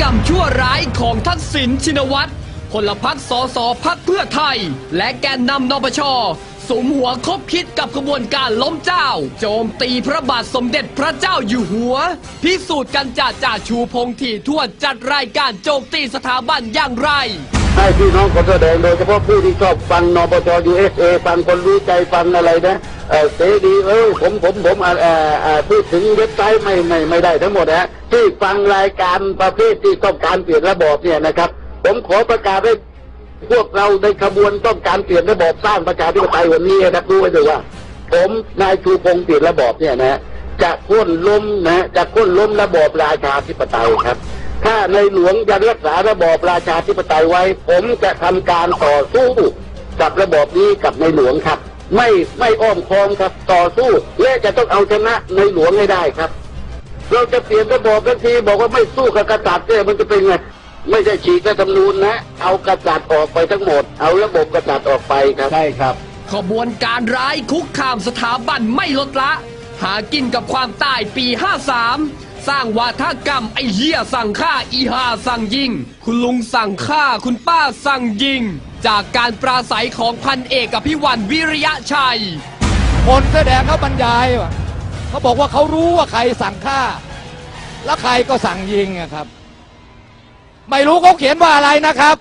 กรรมชั่วร้ายของทักษิณชินวัตรพลพรรคสสพักเพื่อไทย และแกนนำนปชสมหัวคบคิดกับขบวนการล้มเจ้า โจมตีพระบาทสมเด็จพระเจ้าอยู่หัว พิสูจน์กันจ่าจ่าชูพงษ์ที่ทั่วจัดรายการโจมตีสถาบันอย่างไร ให้พี่น้องคนแสดงโดยเฉพาะผู้ที่ชอบฟังนปชยูเอสเอฟังคนรู้ใจฟังอะไรนะเออเสรีเออผมผมผมเออเออพูดถึงเว็บไซต์ไม่ไม่ไม่ได้ทั้งหมดนะ ที่ฟังรายการประเภทที่ต้องการเปลี่ยนระบอบเนี่ยนะครับ ผมขอประกาศให้พวกเราในขบวนต้องการเปลี่ยนระบอบสร้างประชาธิปไตยวันนี้นะครับรู้ไว้ด้วยว่า ผมนายชูพงศ์เปลี่ยนระบอบเนี่ยนะจะโค่นล้มนะจะโค่นล้มระบอบราชาธิปไตยครับ ถ้าในหลวงยังรักษาระบอบราชาธิปไตยไว้ ผมจะทำการต่อสู้กับระบอบนี้กับในหลวงครับ ไม่ไม่อ้อมค้อมครับต่อสู้และจะต้องเอาชนะในหลวงให้ได้ครับ เราจะเปลี่ยนระบอบทันทีบอกว่าไม่สู้กับกษัตริย์เนี่ยมันจะเป็นไงไม่ใช่ฉีกรัฐธรรมนูญนะ เอากษัตริย์ออกไปทั้งหมด เอาระบบกษัตริย์ออกไปครับใช่ครับ ขบวนการร้ายคุกคามสถาบันไม่ลดละ หากินกับความตายปี 53 สร้างวาทกรรมไอ้เหี้ยสั่งฆ่าอีหาสั่งยิง คุณลุงสั่งฆ่าคุณป้าสั่งยิง จากการปราศัยของพันเอกอภิวันวิริยะชัย คนแสอแดงเขาบรรยายว่ะ เขาบอกว่าเขารู้ว่าใครสั่งฆ่า แล้วใครก็สั่งยิงอะครับ ไม่รู้เขาเขียนว่าอะไรนะครับ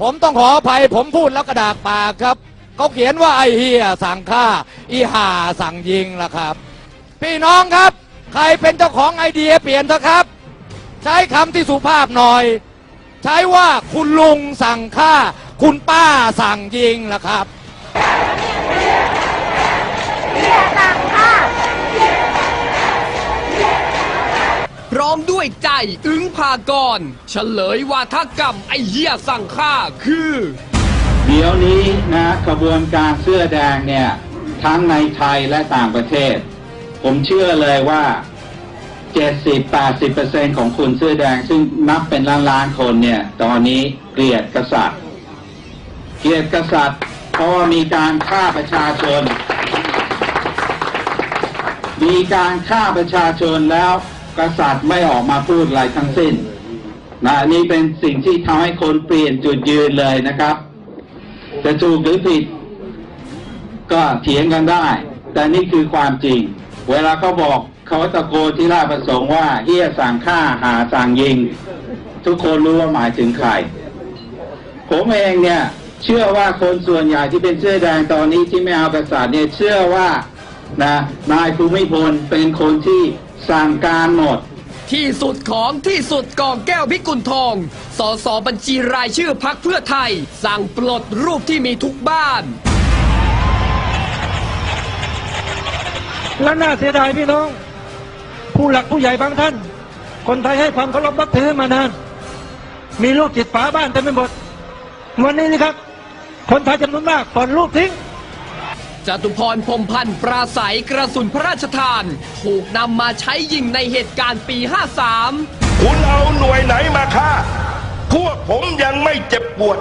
ผมต้องขออภัย ผมพูดแล้วกระดากปากครับเขาเขียนว่าไอเฮียสั่งฆ่า อีหาสั่งยิงล่ะครับ พี่น้องครับ ใครเป็นเจ้าของไอเดียเปลี่ยนเถอะครับ ใช้คำที่สุภาพหน่อย ใช้ว่าคุณลุงสั่งฆ่า คุณป้าสั่งยิงล่ะครับ มด้วยใจอึ้งพากรเฉลยวาทกรรมไอ้เหี้ยสั่งฆ่าคือ เดี๋ยวนี้นะขบวนการเสื้อแดงเนี่ย ทั้งในไทยและต่างประเทศ ผมเชื่อเลยว่า 70-80%ของคนเสื้อแดง ซึ่งนับเป็นล้านล้านๆคนเนี่ย ตอนนี้เกลียดกษัตริย์ เกลียดกษัตริย์ เพราะว่ามีการฆ่าประชาชน มีการฆ่าประชาชนแล้ว กษัตริย์ไม่ออกมาพูดอะไรทั้งสิ้นนะนี่เป็นสิ่งที่ทำให้คนเปลี่ยนจุดยืนเลยนะครับ จะถูกหรือผิด ก็เถียงกันได้ แต่นี่คือความจริง เวลาเขาบอกเขาตะโกนที่ราชประสงค์ว่าเฮียสั่งฆ่าหาสั่งยิง ทุกคนรู้ว่าหมายถึงใคร ผมเองเนี่ย เชื่อว่าคนส่วนใหญ่ที่เป็นเสื้อแดงตอนนี้ที่ไม่เอากษัตริย์เนี่ยเชื่อว่านะนายภูมิพลเป็นคนที่ สั่งการหมด ที่สุดของที่สุดกองแก้วพิกุลทอง สสบัญชีรายชื่อพักเพื่อไทย สั่งปลดรูปที่มีทุกบ้าน และน่าเสียดายพี่น้อง ผู้หลักผู้ใหญ่บางท่าน คนไทยให้ความเคารพนับถือมานาน มีรูปจิตฝาบ้านเต็มไปหมด วันนี้นะครับ คนไทยจำนวนมากปล่อนรูปทิ้ง จตุพรพรมพันธ์ปราศัยกระสุนพระราชทาน ถูกนำมาใช้ยิงในเหตุการณ์ปี 53 คุณเอาหน่วยไหนมาฆ่า พวกผมยังไม่เจ็บปวด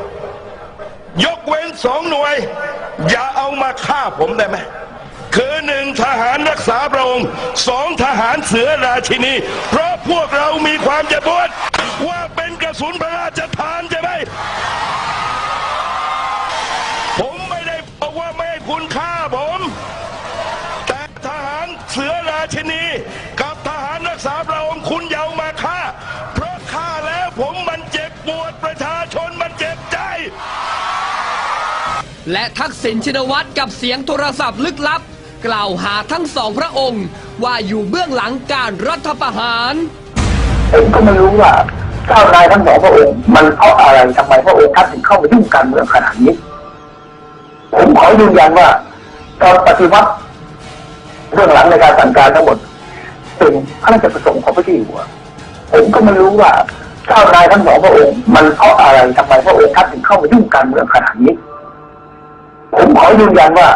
ยกเว้นสองหน่วย อย่าเอามาฆ่าผมได้ไหมคือหนึ่งทหารรักษาพระองค์สองทหารเสือราชินี เพราะพวกเรามีความเจ็บปวด ว่าเป็นกระสุนพระราชทานใช่ สือราชินี กับทหารรักษาพระองค์คุณอยาวมาฆ่า เพราะฆ่าแล้วผมมันเจ็บปวดประชาชนมันเจ็บใจ และทักษิณชินวัตรกับเสียงโทรศัพท์ลึกลับ กล่าวหาทั้งสองพระองค์ ว่าอยู่เบื้องหลังการรัฐประหาร ผมก็ไม่รู้ว่าเจ้านายทั้งสองพระองค์ มันเพราะอะไรทำไมพระองค์ท่านถึงเข้ามายุ่งการเมืองขนาดนี้ ผมขอยืนยันว่าตอนปฏิวัติ เรื่องหลังในการสั่งการทั้งหมด เป็นพระราชประสงค์ของพระเจ้าอยู่หัวผมก็ไม่รู้ว่าเจ้านายทั้งสองพระองค์ มันเพราะอะไรทำไมพระองค์ท่านถึงเข้ามายุ่งการเมืองขนาดนี้ ผมขอยืนยันว่า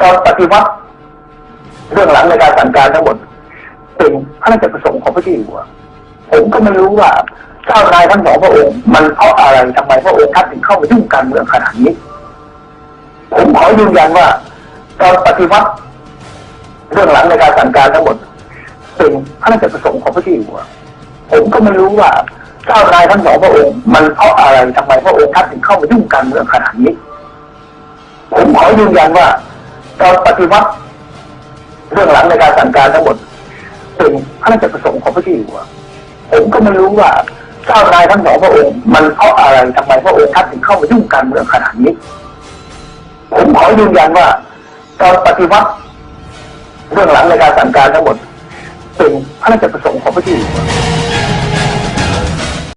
ตอนปฏิวัติเรื่องหลังในการสั่งการทั้งหมด เป็นพระราชประสงค์ของพระเจ้าอยู่หัวผมก็ไม่รู้ว่าเจ้านายทั้งสองพระองค์ มันเพราะอะไรทำไมพระองค์ท่านถึงเข้ามายุ่งการเมืองขนาดนี้ ผมขอยืนยันว่าตอนปฏิวัติ เรื่องหลังในการสั่งการทั้งหมด เป็นพระราชประสงค์ของพระเจ้าอยู่หัวผมก็ไม่รู้ว่าเจ้านายทั้งสองพระองค์ มันเพราะอะไรทำไมพระองค์ท่านถึงเข้ามายุ่งการเมืองขนาดนี้ ผมขอยืนยันว่าตอนปฏิวัติเรื่องหลังในการสั่งการทั้งหมด เป็นพระราชประสงค์ของพระเจ้าอยู่หัวผมก็ไม่รู้ว่าเจ้านายทั้งสองพระองค์ มันเพราะอะไรทำไมพระองค์ท่านถึงเข้ามายุ่งการเมืองขนาดนี้ ผมขอยืนยันว่าตอนปฏิวัติ เรื่องหลังในการสั่งการทั้งหมดเป็นพระราชประสงค์ของพระเจ้าอยู่